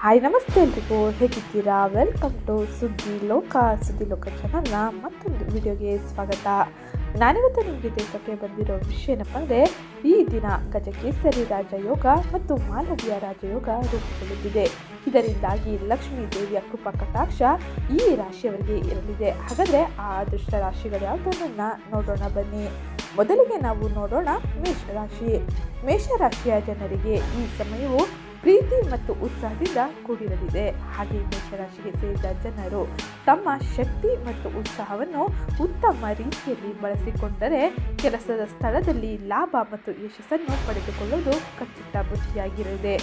Hi, ನಮಸ್ತೆ ಎಲ್ರಿಗೂ. ಹೇಗಿದ್ದೀರಾ? ವೆಲ್ಕಮ್ ಟು ಸುದ್ದಿ ಲೋಕ ಸುದ್ದಿ ಲೋಕ ಚಾನಲ್ನ ಮತ್ತೊಂದು ವಿಡಿಯೋಗೆ ಸ್ವಾಗತ. ನಾನಿವತ್ತು ನಿಮಗೆ ದೇಶಕ್ಕೆ ಬಂದಿರೋ ವಿಷಯ ಏನಪ್ಪ ಅಂದರೆ ಈ ದಿನ ಗಜಕೇಸರಿ ರಾಜಯೋಗ ಮತ್ತು ಮಾಲವೀಯ ರಾಜಯೋಗ ರೂಪುಗೊಳ್ಳುತ್ತಿದೆ. ಇದರಿಂದಾಗಿ ಲಕ್ಷ್ಮೀ ದೇವಿಯ ಕೃಪಾ ಕಟಾಕ್ಷ ಈ ರಾಶಿಯವರಿಗೆ ಇರಲಿದೆ. ಹಾಗಾದರೆ ಆ ಅದೃಷ್ಟ ರಾಶಿಗಳು ಯಾವುದನ್ನ ನೋಡೋಣ ಬನ್ನಿ. ಮೊದಲಿಗೆ ನಾವು ನೋಡೋಣ ಮೇಷರಾಶಿ ಮೇಷರಾಶಿಯ ಜನರಿಗೆ ಈ ಸಮಯವು ಪ್ರೀತಿ ಮತ್ತು ಉತ್ಸಾಹದಿಂದ ಕೂಡಿರಲಿದೆ. ಹಾಗೆ ಮೇಷರಾಶಿಗೆ ಸೇರಿದ ಜನರು ತಮ್ಮ ಶಕ್ತಿ ಮತ್ತು ಉತ್ಸಾಹವನ್ನು ಉತ್ತಮ ರೀತಿಯಲ್ಲಿ ಬಳಸಿಕೊಂಡರೆ ಕೆಲಸದ ಸ್ಥಳದಲ್ಲಿ ಲಾಭ ಮತ್ತು ಯಶಸ್ಸನ್ನು ಪಡೆದುಕೊಳ್ಳುವುದು ಖಚಿತ ಬುದ್ಧಿಯಾಗಿರಲಿದೆ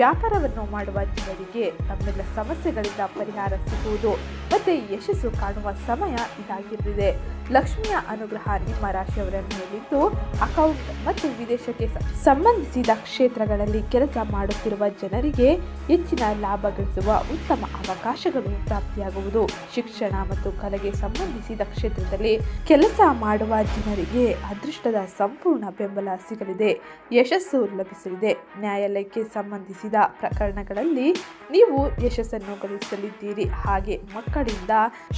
ವ್ಯಾಪಾರವನ್ನು ಮಾಡುವ ಜನರಿಗೆ ತಮ್ಮೆಲ್ಲ ಸಮಸ್ಯೆಗಳಿಂದ ಪರಿಹಾರ ಸಿಗುವುದು. ಮತ್ತು ಯಶಸ್ಸು ಕಾಣುವ ಸಮಯ ಇದಾಗಿರಲಿದೆ. ಲಕ್ಷ್ಮಿಯ ಅನುಗ್ರಹ ನಿಮ್ಮ ರಾಶಿಯವರ ಮೇಲಿದ್ದು ಅಕೌಂಟ್ ಮತ್ತು ವಿದೇಶಕ್ಕೆ ಸಂಬಂಧಿಸಿದ ಕ್ಷೇತ್ರಗಳಲ್ಲಿ ಕೆಲಸ ಮಾಡುತ್ತಿರುವ ಜನರಿಗೆ ಹೆಚ್ಚಿನ ಲಾಭ ಗಳಿಸುವ ಉತ್ತಮ ಅವಕಾಶಗಳು ಪ್ರಾಪ್ತಿಯಾಗುವುದು. ಶಿಕ್ಷಣ ಮತ್ತು ಕಲೆಗೆ ಸಂಬಂಧಿಸಿದ ಕ್ಷೇತ್ರದಲ್ಲಿ ಕೆಲಸ ಮಾಡುವ ಜನರಿಗೆ ಅದೃಷ್ಟದ ಸಂಪೂರ್ಣ ಬೆಂಬಲ ಸಿಗಲಿದೆ. ಯಶಸ್ಸು ಲಭಿಸಲಿದೆ. ನ್ಯಾಯಾಲಯಕ್ಕೆ ಸಂಬಂಧಿಸಿದ ಪ್ರಕರಣಗಳಲ್ಲಿ ನೀವು ಯಶಸ್ಸನ್ನು ಗಳಿಸಲಿದ್ದೀರಿ. ಹಾಗೆ ಮಕ್ಕಳಿಂದ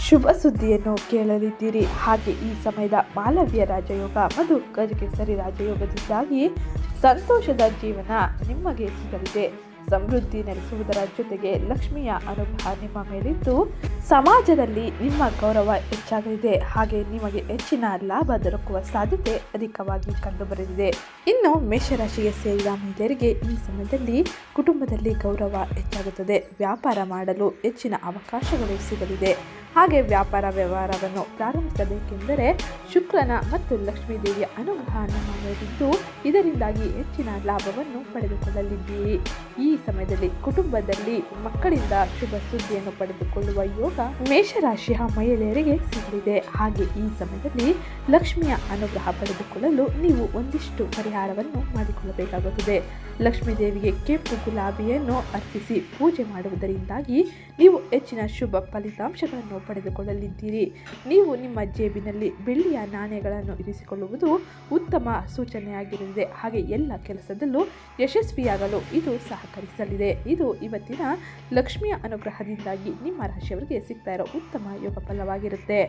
ಶುಭ ಸುದ್ದಿಯನ್ನು ಕೇಳಲಿದ್ದೀರಿ. ಹಾಗೆ ಈ ಸಮಯದ ಮಾಲವ್ಯ ರಾಜಯೋಗ ಮತ್ತು ಗಜಕೇಸರಿ ರಾಜಯೋಗದಿಂದಾಗಿ ಸಂತೋಷದ ಜೀವನ ನಿಮಗೆ ಸಿಗಲಿದೆ. ಸಮೃದ್ಧಿ ನೆಲೆಸುವುದರ ಜೊತೆಗೆ ಲಕ್ಷ್ಮಿಯ ಅನುಗ್ರಹ ನಿಮ್ಮ ಮೇಲಿದ್ದು ಸಮಾಜದಲ್ಲಿ ನಿಮ್ಮ ಗೌರವ ಹೆಚ್ಚಾಗಲಿದೆ. ಹಾಗೆ ನಿಮಗೆ ಹೆಚ್ಚಿನ ಲಾಭ ದೊರಕುವ ಸಾಧ್ಯತೆ ಅಧಿಕವಾಗಿ ಕಂಡುಬರಲಿದೆ. ಇನ್ನು ಮೇಷರಾಶಿಗೆ ಸೇರಿದ ಮಹಿಳೆಯರಿಗೆ ಈ ಸಮಯದಲ್ಲಿ ಕುಟುಂಬದಲ್ಲಿ ಗೌರವ ಹೆಚ್ಚಾಗುತ್ತದೆ. ವ್ಯಾಪಾರ ಮಾಡಲು ಹೆಚ್ಚಿನ ಅವಕಾಶಗಳು ಸಿಗಲಿದೆ. ಹಾಗೆ ವ್ಯಾಪಾರ ವ್ಯವಹಾರವನ್ನು ಪ್ರಾರಂಭಿಸಬೇಕೆಂದರೆ ಶುಕ್ರನ ಮತ್ತು ಲಕ್ಷ್ಮೀ ದೇವಿಯ ಅನುಗ್ರಹ ನಿಮ್ಮ ಇದರಿಂದಾಗಿ ಹೆಚ್ಚಿನ ಲಾಭವನ್ನು ಪಡೆದುಕೊಳ್ಳಲಿದ್ದೀರಿ. ಈ ಸಮಯದಲ್ಲಿ ಕುಟುಂಬದಲ್ಲಿ ಮಕ್ಕಳಿಂದ ಶುಭ ಸುದ್ದಿಯನ್ನು ಪಡೆದುಕೊಳ್ಳುವ ಯೋಗ ಮೇಷರಾಶಿಯ ಮಹಿಳೆಯರಿಗೆ ಸಿಗಲಿದೆ ಹಾಗೆ ಈ ಸಮಯದಲ್ಲಿ ಲಕ್ಷ್ಮಿಯ ಅನುಗ್ರಹ ಪಡೆದುಕೊಳ್ಳಲು ನೀವು ಒಂದಿಷ್ಟು ಪರಿಹಾರವನ್ನು ಮಾಡಿಕೊಳ್ಳಬೇಕಾಗುತ್ತದೆ. ಲಕ್ಷ್ಮೀ ದೇವಿಗೆ ಕೆಂಪು ಗುಲಾಬಿಯನ್ನು ಅರ್ಪಿಸಿ ಪೂಜೆ ಮಾಡುವುದರಿಂದಾಗಿ ನೀವು ಹೆಚ್ಚಿನ ಶುಭ ಫಲಿತಾಂಶಗಳನ್ನು ಪಡೆದುಕೊಳ್ಳಲಿದ್ದೀರಿ. ನೀವು ನಿಮ್ಮ ಜೇಬಿನಲ್ಲಿ ಬೆಳ್ಳಿಯ ನಾಣ್ಯಗಳನ್ನು ಇರಿಸಿಕೊಳ್ಳುವುದು ಉತ್ತಮ ಸೂಚನೆಯಾಗಿರಲಿದೆ ಹಾಗೆ ಎಲ್ಲ ಕೆಲಸದಲ್ಲೂ ಯಶಸ್ವಿಯಾಗಲು ಇದು ಸಹಕರಿಸಲಿದೆ. ಇದು ಇವತ್ತಿನ ಲಕ್ಷ್ಮಿಯ ಅನುಗ್ರಹದಿಂದಾಗಿ ನಿಮ್ಮ ರಾಶಿಯವರಿಗೆ ಸಿಗ್ತಾ ಇರೋ ಉತ್ತಮ ಯೋಗ ಫಲವಾಗಿರುತ್ತೆ.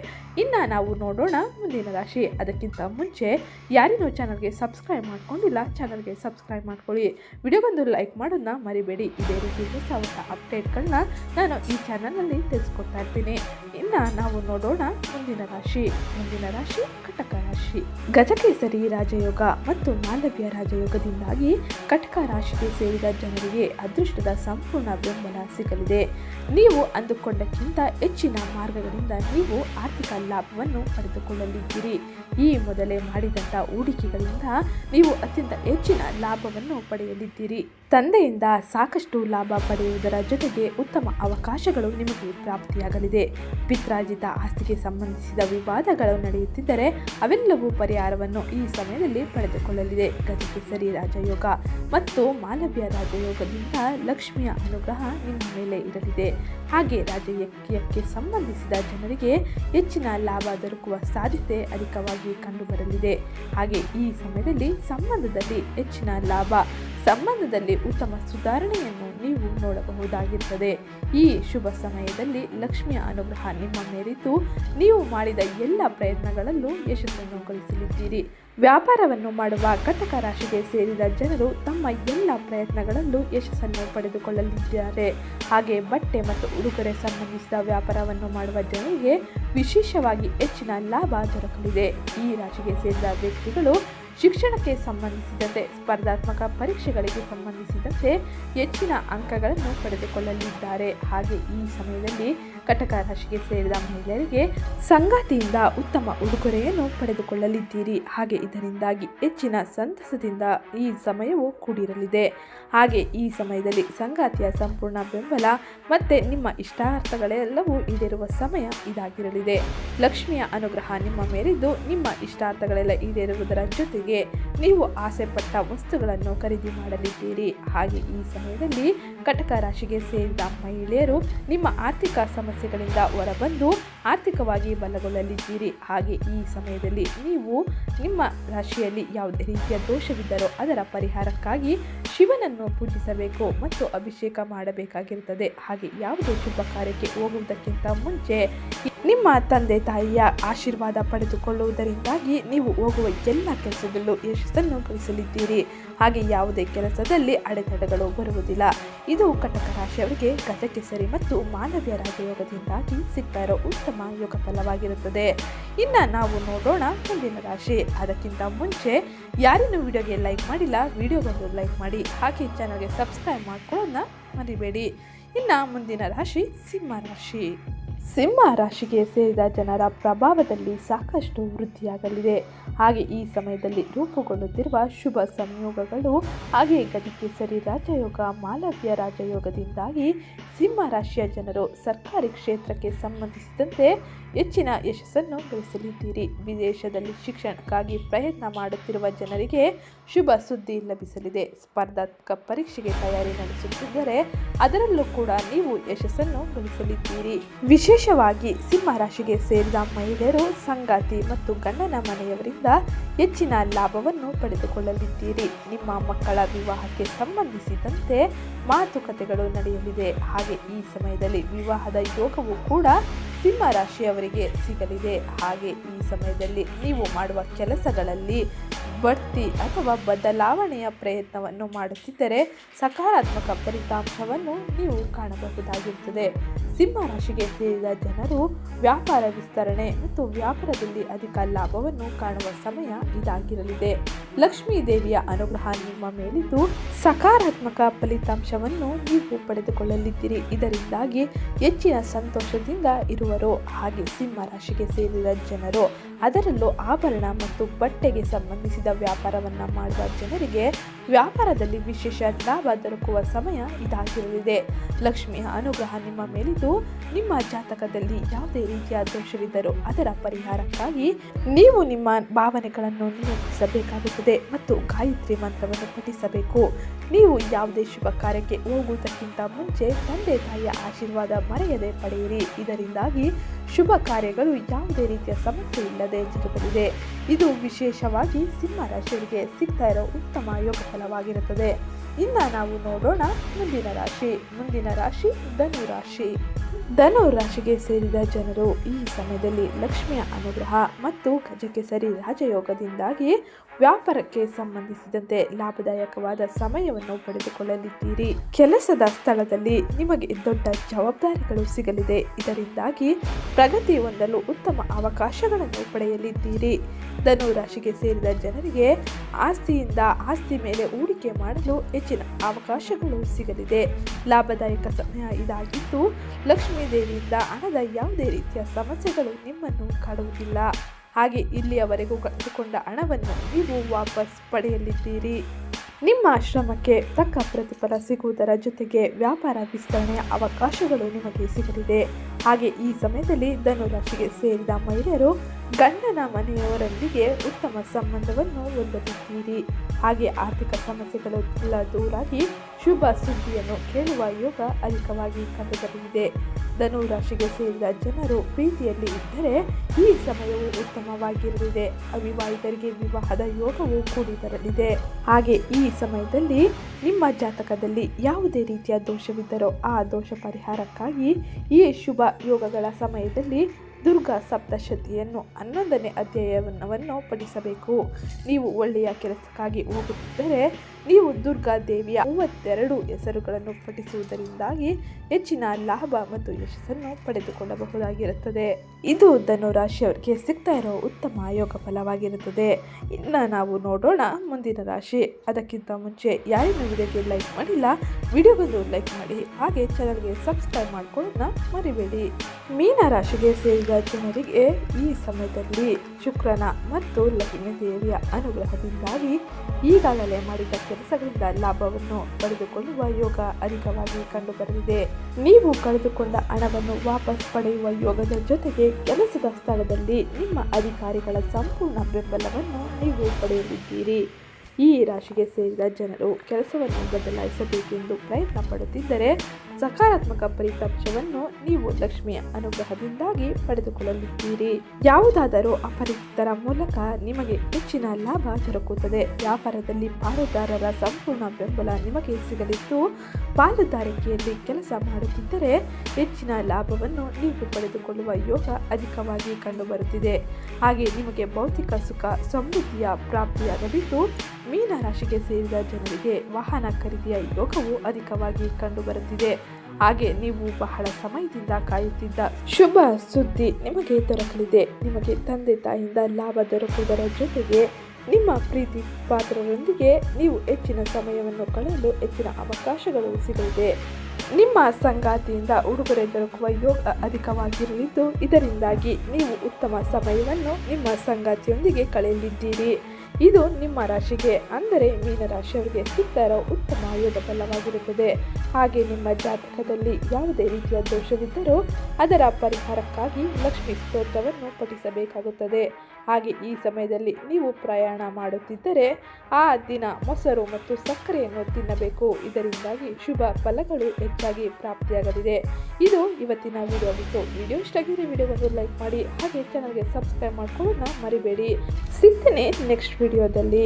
ಇನ್ನು ನಾವು ನೋಡೋಣ ಮುಂದಿನ ರಾಶಿ. ಅದಕ್ಕಿಂತ ಮುಂಚೆ ಯಾರಿನೂ ಚಾನಲ್ಗೆ ಸಬ್ಸ್ಕ್ರೈಬ್ ಮಾಡ್ಕೊಂಡಿಲ್ಲ, ಚಾನಲ್ಗೆ ಸಬ್ಸ್ಕ್ರೈಬ್ ಮಾಡ್ಕೊಳ್ಳಿ. ವಿಡಿಯೋಗೊಂದು ಲೈಕ್ ಮಾಡೋದನ್ನ ಮರಿಬೇಡಿ. ಇದೇ ರೀತಿ ಹೊಸ ಹೊಸ ಅಪ್ಡೇಟ್ಗಳನ್ನ ನಾನು ಈ ಚಾನಲ್ನಲ್ಲಿ ತಿಳಿಸ್ಕೊಡ್ತಾ ಇರ್ತೀನಿ. ಇನ್ನು ನಾವು ನೋಡೋಣ ಮುಂದಿನ ರಾಶಿ ಮುಂದಿನ ರಾಶಿ ಕಟಕ ರಾಶಿ. ಗಜಕೇಸರಿ ರಾಜಯೋಗ ಮತ್ತು ಮಾಂಡವ್ಯ ರಾಜಯೋಗದಿಂದಾಗಿ ಕಟಕ ರಾಶಿಗೆ ಸೇರಿದ ಜನರಿಗೆ ಅದೃಷ್ಟದ ಸಂಪೂರ್ಣ ಬೆಂಬಲ ಸಿಗಲಿದೆ. ನೀವು ಅಂದುಕೊಂಡಕ್ಕಿಂತ ಹೆಚ್ಚಿನ ಮಾರ್ಗಗಳಿಂದ ನೀವು ಆರ್ಥಿಕ ಲಾಭವನ್ನು ಪಡೆದುಕೊಳ್ಳಲಿದ್ದೀರಿ. ಈ ಮೊದಲೇ ಮಾಡಿದಂಥ ಹೂಡಿಕೆಗಳಿಂದ ನೀವು ಅತ್ಯಂತ ಹೆಚ್ಚಿನ ಲಾಭವನ್ನು ಪಡೆಯಲಿದ್ದೀರಿ. ತಂದೆಯಿಂದ ಸಾಕಷ್ಟು ಲಾಭ ಪಡೆಯುವುದರ ಜೊತೆಗೆ ಉತ್ತಮ ಅವಕಾಶಗಳು ನಿಮಗೆ ಪ್ರಾಪ್ತಿಯಾಗಲಿದೆ. ಪಿತ್ರಾರ್ಜಿತ ಆಸ್ತಿಗೆ ಸಂಬಂಧಿಸಿದ ವಿವಾದಗಳು ನಡೆಯುತ್ತಿದ್ದರೆ ಅವೆಲ್ಲವೂ ಪರಿಹಾರವನ್ನು ಈ ಸಮಯದಲ್ಲಿ ಪಡೆದುಕೊಳ್ಳಲಿದೆ. ಗಜಕೇಸರಿ ರಾಜಯೋಗ ಮತ್ತು ಮಾನವೀಯ ರಾಜಯೋಗದಿಂದ ಲಕ್ಷ್ಮಿಯ ಅನುಗ್ರಹ ನಿಮ್ಮ ಮೇಲೆ ಇರಲಿದೆ. ಹಾಗೆ ರಾಜಕೀಯಕ್ಕೆ ಸಂಬಂಧಿಸಿದ ಜನರಿಗೆ ಹೆಚ್ಚಿನ ಲಾಭ ದೊರಕುವ ಸಾಧ್ಯತೆ ಅಧಿಕವಾಗಿ ಕಂಡುಬರಲಿದೆ. ಹಾಗೆ ಈ ಸಮಯದಲ್ಲಿ ಸಂಬಂಧದಲ್ಲಿ ಹೆಚ್ಚಿನ ಲಾಭ ಸಂಬಂಧದಲ್ಲಿ ಉತ್ತಮ ಸುಧಾರಣೆಯನ್ನು ನೀವು ನೋಡಬಹುದಾಗಿರುತ್ತದೆ. ಈ ಶುಭ ಸಮಯದಲ್ಲಿ ಲಕ್ಷ್ಮಿಯ ಅನುಗ್ರಹ ನಿಮ್ಮ ಮೇಲಿದ್ದು ನೀವು ಮಾಡಿದ ಎಲ್ಲ ಪ್ರಯತ್ನಗಳಲ್ಲೂ ಯಶಸ್ಸನ್ನು ಗಳಿಸಲಿದ್ದೀರಿ. ವ್ಯಾಪಾರವನ್ನು ಮಾಡುವ ಕಟಕ ರಾಶಿಗೆ ಸೇರಿದ ಜನರು ತಮ್ಮ ಎಲ್ಲ ಪ್ರಯತ್ನಗಳಲ್ಲೂ ಯಶಸ್ಸನ್ನು ಪಡೆದುಕೊಳ್ಳಲಿದ್ದಾರೆ. ಹಾಗೆ ಬಟ್ಟೆ ಮತ್ತು ಉಡುಗೊರೆ ಸಂಬಂಧಿಸಿದ ವ್ಯಾಪಾರವನ್ನು ಮಾಡುವ ಜನರಿಗೆ ವಿಶೇಷವಾಗಿ ಹೆಚ್ಚಿನ ಲಾಭ ದೊರಕಲಿದೆ. ಈ ರಾಶಿಗೆ ಸೇರಿದ ವ್ಯಕ್ತಿಗಳು ಶಿಕ್ಷಣಕ್ಕೆ ಸಂಬಂಧಿಸಿದಂತೆ ಸ್ಪರ್ಧಾತ್ಮಕ ಪರೀಕ್ಷೆಗಳಿಗೆ ಸಂಬಂಧಿಸಿದಂತೆ ಹೆಚ್ಚಿನ ಅಂಕಗಳನ್ನು ಪಡೆದುಕೊಳ್ಳಲಿದ್ದಾರೆ. ಹಾಗೆ ಈ ಸಮಯದಲ್ಲಿ ಕಟಕ ರಾಶಿಗೆ ಸೇರಿದ ಮಹಿಳೆಯರಿಗೆ ಸಂಗಾತಿಯಿಂದ ಉತ್ತಮ ಉಡುಗೊರೆಯನ್ನು ಪಡೆದುಕೊಳ್ಳಲಿದ್ದೀರಿ. ಹಾಗೆ ಇದರಿಂದಾಗಿ ಹೆಚ್ಚಿನ ಸಂತಸದಿಂದ ಈ ಸಮಯವು ಕೂಡಿರಲಿದೆ. ಹಾಗೆ ಈ ಸಮಯದಲ್ಲಿ ಸಂಗಾತಿಯ ಸಂಪೂರ್ಣ ಬೆಂಬಲ ಮತ್ತು ನಿಮ್ಮ ಇಷ್ಟಾರ್ಥಗಳೆಲ್ಲವೂ ಈಡೇರುವ ಸಮಯ ಇದಾಗಿರಲಿದೆ. ಲಕ್ಷ್ಮಿಯ ಅನುಗ್ರಹ ನಿಮ್ಮ ಮೇಲಿದ್ದು ನಿಮ್ಮ ಇಷ್ಟಾರ್ಥಗಳೆಲ್ಲ ಈಡೇರುವುದರ ಜೊತೆಗೆ ನೀವು ಆಸೆಪಟ್ಟ ವಸ್ತುಗಳನ್ನು ಖರೀದಿ ಮಾಡಲಿದ್ದೀರಿ. ಹಾಗೆ ಈ ಸಮಯದಲ್ಲಿ ಕಟಕ ರಾಶಿಗೆ ಸೇರಿದ ಮಹಿಳೆಯರು ನಿಮ್ಮ ಆರ್ಥಿಕ ಸಮಸ್ಯೆಗಳಿಂದ ಹೊರಬಂದು ಆರ್ಥಿಕವಾಗಿ ಬಲಗೊಳ್ಳಲಿದ್ದೀರಿ. ಹಾಗೆ ಈ ಸಮಯದಲ್ಲಿ ನೀವು ನಿಮ್ಮ ರಾಶಿಯಲ್ಲಿ ಯಾವುದೇ ರೀತಿಯ ದೋಷವಿದ್ದರೂ ಅದರ ಪರಿಹಾರಕ್ಕಾಗಿ ಶಿವನನ್ನು ಪೂಜಿಸಬೇಕು ಮತ್ತು ಅಭಿಷೇಕ ಮಾಡಬೇಕಾಗಿರುತ್ತದೆ. ಹಾಗೆ ಯಾವುದೇ ಶುಭ ಕಾರ್ಯಕ್ಕೆ ಹೋಗುವುದಕ್ಕಿಂತ ಮುಂಚೆ ನಿಮ್ಮ ತಂದೆ ತಾಯಿಯ ಆಶೀರ್ವಾದ ಪಡೆದುಕೊಳ್ಳುವುದರಿಂದಾಗಿ ನೀವು ಹೋಗುವ ಎಲ್ಲ ಕೆಲಸದಲ್ಲೂ ಯಶಸ್ಸನ್ನು ಗಳಿಸಲಿದ್ದೀರಿ ಹಾಗೆ ಯಾವುದೇ ಕೆಲಸದಲ್ಲಿ ಅಡೆತಡೆಗಳು ಬರುವುದಿಲ್ಲ. ಇದು ಕಟಕ ರಾಶಿಯವರಿಗೆ ಗಜಕೆಸರಿ ಮತ್ತು ಮಾನವೀಯ ರಾಜಯೋಗದಿಂದಾಗಿ ಸಿಗ್ತಾ ಇರೋ ಉತ್ತಮ ಯೋಗ ಫಲವಾಗಿರುತ್ತದೆ ಇನ್ನು ನಾವು ನೋಡೋಣ ಮುಂದಿನ ರಾಶಿ. ಅದಕ್ಕಿಂತ ಮುಂಚೆ ಯಾರಿನ ವಿಡಿಯೋಗೆ ಲೈಕ್ ಮಾಡಿಲ್ಲ, ವಿಡಿಯೋಗೊಂದು ಲೈಕ್ ಮಾಡಿ. ಹಾಗೆ ಚಾನಲ್ಗೆ ಸಬ್ಸ್ಕ್ರೈಬ್ ಮಾಡ್ಕೊಳ್ಳೋದನ್ನ ಮರಿಬೇಡಿ. ಇನ್ನು ಮುಂದಿನ ರಾಶಿ, ಸಿಂಹ ರಾಶಿ. ಸಿಂಹ ರಾಶಿಗೆ ಸೇರಿದ ಜನರ ಪ್ರಭಾವದಲ್ಲಿ ಸಾಕಷ್ಟು ವೃದ್ಧಿಯಾಗಲಿದೆ. ಹಾಗೆ ಈ ಸಮಯದಲ್ಲಿ ರೂಪುಗೊಳ್ಳುತ್ತಿರುವ ಶುಭ ಸಂಯೋಗಗಳು ಹಾಗೆ ಸರಿ ರಾಜಯೋಗ ಮಾಲವ್ಯ ರಾಜಯೋಗದಿಂದಾಗಿ ಸಿಂಹ ರಾಶಿಯ ಜನರು ಸರ್ಕಾರಿ ಕ್ಷೇತ್ರಕ್ಕೆ ಸಂಬಂಧಿಸಿದಂತೆ ಹೆಚ್ಚಿನ ಯಶಸ್ಸನ್ನು ಗಳಿಸಲಿದ್ದೀರಿ. ವಿದೇಶದಲ್ಲಿ ಶಿಕ್ಷಣಕ್ಕಾಗಿ ಪ್ರಯತ್ನ ಮಾಡುತ್ತಿರುವ ಜನರಿಗೆ ಶುಭ ಸುದ್ದಿ ಲಭಿಸಲಿದೆ. ಸ್ಪರ್ಧಾತ್ಮಕ ಪರೀಕ್ಷೆಗೆ ತಯಾರಿ ನಡೆಸುತ್ತಿದ್ದರೆ ಅದರಲ್ಲೂ ಕೂಡ ನೀವು ಯಶಸ್ಸನ್ನು ಗಳಿಸಲಿದ್ದೀರಿ. ವಿಶೇಷವಾಗಿ ಸಿಂಹ ರಾಶಿಗೆ ಸೇರಿದ ಮಹಿಳೆಯರು ಸಂಗಾತಿ ಮತ್ತು ಗಂಡನ ಮನೆಯವರಿಂದ ಹೆಚ್ಚಿನ ಲಾಭವನ್ನು ಪಡೆದುಕೊಳ್ಳಲಿದ್ದೀರಿ. ನಿಮ್ಮ ಮಕ್ಕಳ ವಿವಾಹಕ್ಕೆ ಸಂಬಂಧಿಸಿದಂತೆ ಮಾತುಕತೆಗಳು ನಡೆಯಲಿದೆ. ಹಾಗೆ ಈ ಸಮಯದಲ್ಲಿ ವಿವಾಹದ ಯೋಗವು ಕೂಡ ಸಿಂಹ ರಾಶಿಯವರಿಗೆ ಸಿಗಲಿದೆ. ಹಾಗೆ ಈ ಸಮಯದಲ್ಲಿ ನೀವು ಮಾಡುವ ಕೆಲಸಗಳಲ್ಲಿ ಬಡ್ತಿ ಅಥವಾ ಬದಲಾವಣೆಯ ಪ್ರಯತ್ನವನ್ನು ಮಾಡುತ್ತಿದ್ದರೆ ಸಕಾರಾತ್ಮಕ ಫಲಿತಾಂಶವನ್ನು ನೀವು ಕಾಣಬಹುದಾಗಿರುತ್ತದೆ. ಸಿಂಹ ರಾಶಿಗೆ ಸೇರಿದ ಜನರು ವ್ಯಾಪಾರ ವಿಸ್ತರಣೆ ಮತ್ತು ವ್ಯಾಪಾರದಲ್ಲಿ ಅಧಿಕ ಲಾಭವನ್ನು ಕಾಣುವ ಸಮಯ ಇದಾಗಿರಲಿದೆ. ಲಕ್ಷ್ಮೀ ದೇವಿಯ ಅನುಗ್ರಹ ನಿಮ್ಮ ಮೇಲಿದ್ದು ಸಕಾರಾತ್ಮಕ ಫಲಿತಾಂಶವನ್ನು ನೀವು ಪಡೆದುಕೊಳ್ಳಲಿದ್ದೀರಿ. ಇದರಿಂದಾಗಿ ಹೆಚ್ಚಿನ ಸಂತೋಷದಿಂದ ಇರುವರು. ಹಾಗೆ ಸಿಂಹ ರಾಶಿಗೆ ಸೇರಿದ ಜನರು ಅದರಲ್ಲೂ ಆಭರಣ ಮತ್ತು ಬಟ್ಟೆಗೆ ಸಂಬಂಧಿಸಿದ ವ್ಯಾಪಾರವನ್ನು ಮಾಡುವ ಜನರಿಗೆ ವ್ಯಾಪಾರದಲ್ಲಿ ವಿಶೇಷ ಲಾಭ ದೊರಕುವ ಸಮಯ ಇದಾಗಿರಲಿದೆ. ಲಕ್ಷ್ಮಿಯ ಅನುಗ್ರಹ ನಿಮ್ಮ ಮೇಲಿದ್ದು ನಿಮ್ಮ ಜಾತಕದಲ್ಲಿ ಯಾವುದೇ ರೀತಿಯ ದೋಷವಿದ್ದರೂ ಅದರ ಪರಿಹಾರಕ್ಕಾಗಿ ನೀವು ನಿಮ್ಮ ಭಾವನೆಗಳನ್ನು ನಿಯಂತ್ರಿಸಬೇಕಾಗುತ್ತದೆ ಮತ್ತು ಗಾಯತ್ರಿ ಮಂತ್ರವನ್ನು ಪಠಿಸಬೇಕು. ನೀವು ಯಾವುದೇ ಶುಭ ಕಾರ್ಯಕ್ಕೆ ಹೋಗುವುದಕ್ಕಿಂತ ಮುಂಚೆ ತಂದೆ ತಾಯಿಯ ಆಶೀರ್ವಾದ ಮರೆಯದೆ ಪಡೆಯಿರಿ. ಇದರಿಂದಾಗಿ ಶುಭ ಕಾರ್ಯಗಳು ಯಾವುದೇ ರೀತಿಯ ಸಮಸ್ಯೆ ಇಲ್ಲದೆ ಜರುಗಲಿದೆ ಇದು ವಿಶೇಷವಾಗಿ ಸಿಂಹ ರಾಶಿಯವರಿಗೆ ಸಿಗ್ತಾ ಇರೋ ಉತ್ತಮ ಯೋಗ ಫಲವಾಗಿರುತ್ತದೆ. ಇನ್ನು ನಾವು ನೋಡೋಣ ಮುಂದಿನ ರಾಶಿ. ಮುಂದಿನ ರಾಶಿ ಧನು ರಾಶಿ. ಧನು ರಾಶಿಗೆ ಸೇರಿದ ಜನರು ಈ ಸಮಯದಲ್ಲಿ ಲಕ್ಷ್ಮಿಯ ಅನುಗ್ರಹ ಮತ್ತು ಗಜಕೆಸರಿ ರಾಜಯೋಗದಿಂದಾಗಿ ವ್ಯಾಪಾರಕ್ಕೆ ಸಂಬಂಧಿಸಿದಂತೆ ಲಾಭದಾಯಕವಾದ ಸಮಯವನ್ನು ಪಡೆದುಕೊಳ್ಳಲಿದ್ದೀರಿ. ಕೆಲಸದ ಸ್ಥಳದಲ್ಲಿ ನಿಮಗೆ ದೊಡ್ಡ ಜವಾಬ್ದಾರಿಗಳು ಸಿಗಲಿದೆ. ಇದರಿಂದಾಗಿ ಪ್ರಗತಿ ಹೊಂದಲು ಉತ್ತಮ ಅವಕಾಶಗಳನ್ನು ಪಡೆಯಲಿದ್ದೀರಿ. ಧನು ರಾಶಿಗೆ ಸೇರಿದ ಜನರಿಗೆ ಆಸ್ತಿಯಿಂದ ಆಸ್ತಿ ಮೇಲೆ ಹೂಡಿಕೆ ಮಾಡಲು ಹೆಚ್ಚಿನ ಅವಕಾಶಗಳು ಸಿಗಲಿದೆ. ಲಾಭದಾಯಕ ಸಮಯ ಇದಾಗಿದ್ದು ಲಕ್ಷ್ಮೀ ದೇವಿಯಿಂದ ಹಣದ ಯಾವುದೇ ರೀತಿಯ ಸಮಸ್ಯೆಗಳು ನಿಮ್ಮನ್ನು ಕಾಡುವುದಿಲ್ಲ. ಹಾಗೆ ಇಲ್ಲಿಯವರೆಗೂ ಕಳೆದುಕೊಂಡ ಹಣವನ್ನು ನೀವು ವಾಪಸ್ ಪಡೆಯಲಿದ್ದೀರಿ. ನಿಮ್ಮ ಆಶ್ರಮಕ್ಕೆ ತಕ್ಕ ಪ್ರತಿಫಲ ಸಿಗುವುದರ ಜೊತೆಗೆ ವ್ಯಾಪಾರ ವಿಸ್ತರಣೆಯ ಅವಕಾಶಗಳು ನಿಮಗೆ ಸಿಗಲಿದೆ. ಹಾಗೆ ಈ ಸಮಯದಲ್ಲಿ ಧನುರಾಶಿಗೆ ಸೇರಿದ ಮಹಿಳೆಯರು ಗಂಡನ ಮನೆಯವರೊಂದಿಗೆ ಉತ್ತಮ ಸಂಬಂಧವನ್ನು ಹೊಂದಲಿದ್ದೀರಿ. ಹಾಗೆ ಆರ್ಥಿಕ ಸಮಸ್ಯೆಗಳೆಲ್ಲ ದೂರಾಗಿ ಶುಭ ಸುದ್ದಿಯನ್ನು ಕೇಳುವ ಯೋಗ ಅಧಿಕವಾಗಿ ಕಂಡುಬರಲಿದೆ. ಧನು ರಾಶಿಗೆ ಸೇರಿದ ಜನರು ಪ್ರೀತಿಯಲ್ಲಿ ಇದ್ದರೆ ಈ ಸಮಯವು ಉತ್ತಮವಾಗಿರಲಿದೆ. ಅವಿವಾಹಿತರಿಗೆ ವಿವಾಹದ ಯೋಗವು ಕೂಡಿ ಬರಲಿದೆ. ಹಾಗೆ ಈ ಸಮಯದಲ್ಲಿ ನಿಮ್ಮ ಜಾತಕದಲ್ಲಿ ಯಾವುದೇ ರೀತಿಯ ದೋಷವಿದ್ದರೋ ಆ ದೋಷ ಪರಿಹಾರಕ್ಕಾಗಿ ಈ ಶುಭ ಯೋಗಗಳ ಸಮಯದಲ್ಲಿ ದುರ್ಗಾ ಸಪ್ತಶತಿಯನ್ನು ಹನ್ನೊಂದನೇ ಅಧ್ಯಾಯವನ್ನು ಪಠಿಸಬೇಕು. ನೀವು ಒಳ್ಳೆಯ ಕೆಲಸಕ್ಕಾಗಿ ಹೋಗುತ್ತಿದ್ದರೆ ನೀವು ದುರ್ಗಾ ದೇವಿಯ ಮೂವತ್ತೆರಡು ಹೆಸರುಗಳನ್ನು ಪಠಿಸುವುದರಿಂದಾಗಿ ಹೆಚ್ಚಿನ ಲಾಭ ಮತ್ತು ಯಶಸ್ಸನ್ನು ಪಡೆದುಕೊಳ್ಳಬಹುದಾಗಿರುತ್ತದೆ. ಇದು ಧನುರಾಶಿಯವರಿಗೆ ಸಿಗ್ತಾ ಇರೋ ಉತ್ತಮ ಯೋಗ ಫಲವಾಗಿರುತ್ತದೆ. ಇನ್ನು ನಾವು ನೋಡೋಣ ಮುಂದಿನ ರಾಶಿ. ಅದಕ್ಕಿಂತ ಮುಂಚೆ ಯಾರಿನ ವಿಡಿಯೋಗೆ ಲೈಕ್ ಮಾಡಿಲ್ಲ, ವಿಡಿಯೋಗೊಂದು ಲೈಕ್ ಮಾಡಿ, ಹಾಗೆ ಚಾನಲ್ಗೆ ಸಬ್ಸ್ಕ್ರೈಬ್ ಮಾಡ್ಕೊಳ್ಳೋದನ್ನ ಮರಿಬೇಡಿ. ಮೀನ ರಾಶಿಗೆ ಸೇರಿದ ಜನರಿಗೆ ಈ ಸಮಯದಲ್ಲಿ ಶುಕ್ರನ ಮತ್ತು ಲಕ್ಷ್ಮೀ ದೇವಿಯ ಅನುಗ್ರಹದಿಂದಾಗಿ ಈಗಾಗಲೇ ಮಾಡಿದ ಕೆಲಸಗಳಿಂದ ಲಾಭವನ್ನು ಪಡೆದುಕೊಳ್ಳುವ ಯೋಗ ಅಧಿಕವಾಗಿ ಕಂಡುಬರಲಿದೆ. ನೀವು ಕಳೆದುಕೊಂಡ ಹಣವನ್ನು ವಾಪಸ್ ಪಡೆಯುವ ಯೋಗದ ಜೊತೆಗೆ ಕೆಲಸದ ಸ್ಥಳದಲ್ಲಿ ನಿಮ್ಮ ಅಧಿಕಾರಿಗಳ ಸಂಪೂರ್ಣ ಬೆಂಬಲವನ್ನು ನೀವು ಪಡೆಯಲಿದ್ದೀರಿ. ಈ ರಾಶಿಗೆ ಸೇರಿದ ಜನರು ಕೆಲಸವನ್ನು ಬದಲಾಯಿಸಬೇಕೆಂದು ಪ್ರಯತ್ನ ಪಡುತ್ತಿದ್ದರೆ ಸಕಾರಾತ್ಮಕ ಫಲಿತಾಂಶವನ್ನು ನೀವು ಲಕ್ಷ್ಮಿಯ ಅನುಗ್ರಹದಿಂದಾಗಿ ಪಡೆದುಕೊಳ್ಳಲಿದ್ದೀರಿ. ಯಾವುದಾದರೂ ಅಪರಿಚಿತರ ಮೂಲಕ ನಿಮಗೆ ಹೆಚ್ಚಿನ ಲಾಭ ದೊರಕುತ್ತದೆ. ವ್ಯಾಪಾರದಲ್ಲಿ ಪಾಲುದಾರರ ಸಂಪೂರ್ಣ ಬೆಂಬಲ ನಿಮಗೆ ಸಿಗಲಿದ್ದು, ಪಾಲುದಾರಿಕೆಯಲ್ಲಿ ಕೆಲಸ ಮಾಡುತ್ತಿದ್ದರೆ ಹೆಚ್ಚಿನ ಲಾಭವನ್ನು ನೀವು ಪಡೆದುಕೊಳ್ಳುವ ಯೋಗ ಅಧಿಕವಾಗಿ ಕಂಡುಬರುತ್ತಿದೆ. ಹಾಗೆ ನಿಮಗೆ ಭೌತಿಕ ಸುಖ, ಸಮೃದ್ಧಿಯ ಪ್ರಾಪ್ತಿಯಾಗಲಿದ್ದು ಮೀನ ರಾಶಿಗೆ ಸೇರಿದ ಜನರಿಗೆ ವಾಹನ ಖರೀದಿಯ ಯೋಗವು ಅಧಿಕವಾಗಿ ಕಂಡುಬರುತ್ತಿದೆ. ಹಾಗೆ ನೀವು ಬಹಳ ಸಮಯದಿಂದ ಕಾಯುತ್ತಿದ್ದ ಶುಭ ಸುದ್ದಿ ನಿಮಗೆ ದೊರಕಲಿದೆ. ನಿಮಗೆ ತಂದೆ ತಾಯಿಯಿಂದ ಲಾಭ ದೊರಕುವುದರ ಜೊತೆಗೆ ನಿಮ್ಮ ಪ್ರೀತಿ ಪಾತ್ರರೊಂದಿಗೆ ನೀವು ಹೆಚ್ಚಿನ ಸಮಯವನ್ನು ಕಳೆಯಲು ಹೆಚ್ಚಿನ ಅವಕಾಶಗಳು ಸಿಗಲಿದೆ. ನಿಮ್ಮ ಸಂಗಾತಿಯಿಂದ ಉಡುಗೊರೆ ದೊರಕುವ ಯೋಗ ಅಧಿಕವಾಗಿರಲಿದ್ದು, ಇದರಿಂದಾಗಿ ನೀವು ಉತ್ತಮ ಸಮಯವನ್ನು ನಿಮ್ಮ ಸಂಗಾತಿಯೊಂದಿಗೆ ಕಳೆಯಲಿದ್ದೀರಿ. ಇದು ನಿಮ್ಮ ರಾಶಿಗೆ, ಅಂದರೆ ಮೀನರಾಶಿಯವರಿಗೆ ಸಿಕ್ಕರ ಉತ್ತಮ ಯೋಗ ಬಲವಾಗಿರುತ್ತದೆ ಹಾಗೆ ನಿಮ್ಮ ಜಾತಕದಲ್ಲಿ ಯಾವುದೇ ರೀತಿಯ ದೋಷವಿದ್ದರೂ ಅದರ ಪರಿಹಾರಕ್ಕಾಗಿ ಲಕ್ಷ್ಮೀ ಸ್ತೋತ್ರವನ್ನು ಪಠಿಸಬೇಕಾಗುತ್ತದೆ. ಹಾಗೆ ಈ ಸಮಯದಲ್ಲಿ ನೀವು ಪ್ರಯಾಣ ಮಾಡುತ್ತಿದ್ದರೆ ಆ ದಿನ ಮೊಸರು ಮತ್ತು ಸಕ್ಕರೆಯನ್ನು ತಿನ್ನಬೇಕು. ಇದರಿಂದಾಗಿ ಶುಭ ಫಲಗಳು ಹೆಚ್ಚಾಗಿ ಪ್ರಾಪ್ತಿಯಾಗಲಿದೆ. ಇದು ಇವತ್ತಿನ ವಿಡಿಯೋ ಆಗಿತ್ತು. ವಿಡಿಯೋ ಇಷ್ಟ ಆಗಿದ್ರೆ ವಿಡಿಯೋವನ್ನು ಲೈಕ್ ಮಾಡಿ, ಹಾಗೆ ಚಾನಲ್ಗೆ ಸಬ್ಸ್ಕ್ರೈಬ್ ಮಾಡ್ಕೊಳ್ಳೋದನ್ನ ಮರಿಬೇಡಿ. ಸಿಗ್ತೇನೆ ನೆಕ್ಸ್ಟ್ ವಿಡಿಯೋದಲ್ಲಿ